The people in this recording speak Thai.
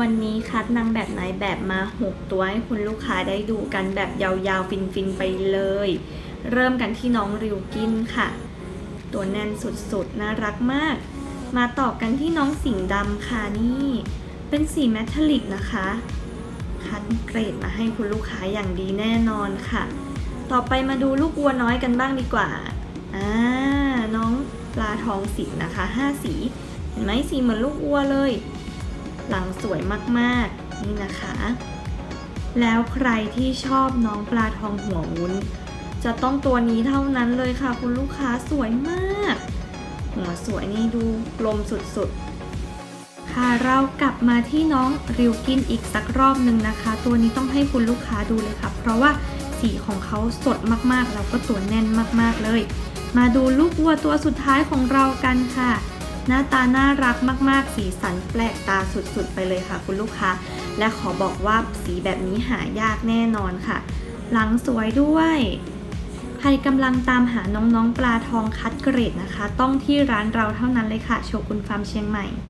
วันนี้คัดนางแบบไหนแบบมา 6 ตัวให้คุณลูกค้าได้ดูกันแบบยาวๆ ฟินๆ ไปเลย เริ่มกันที่น้องริวกินค่ะ ตัวแน่นสุดๆ น่ารักมาก มาต่อกันที่น้องสิงดำค่ะนี่ เป็นสีแมทัลลิกนะคะ คัดเกรดมาให้คุณลูกค้าอย่างดีแน่นอนค่ะ ต่อไปมาดูลูกวัวน้อยกันบ้างดีกว่าอ่าน้องปลาทองสีนะคะ 5 สี เห็นไหมสีเหมือนลูกวัวเลย หลังสวยมากๆ นี่นะคะ แล้วใครที่ชอบน้องปลาทองหัววุ้น จะต้องตัวนี้เท่านั้นเลยค่ะ คุณลูกค้าสวยมาก หัวสวยนี่ดูกลมสุดๆ ค่ะเรากลับมาที่น้องริวกินอีกสักรอบหนึ่งนะคะ ตัวนี้ต้องให้คุณลูกค้าดูเลยค่ะ เพราะว่าสีของเขาสดมากๆ แล้วก็ตัวแน่นมากๆเลย มาดูลูกวัวตัวสุดท้ายของเรากันค่ะ หน้าตาน่ารักมาก ๆ สีสันแปลกตาสุด ๆ ไปเลยค่ะคุณลูกค้า และขอบอกว่าสีแบบนี้หายากแน่นอนค่ะ หลังสวยด้วย ใครกำลังตามหาน้อง ๆ ปลาทองคัดเกรดนะคะ ต้องที่ร้านเราเท่านั้นเลยค่ะ โชกุนฟาร์มเชียงใหม่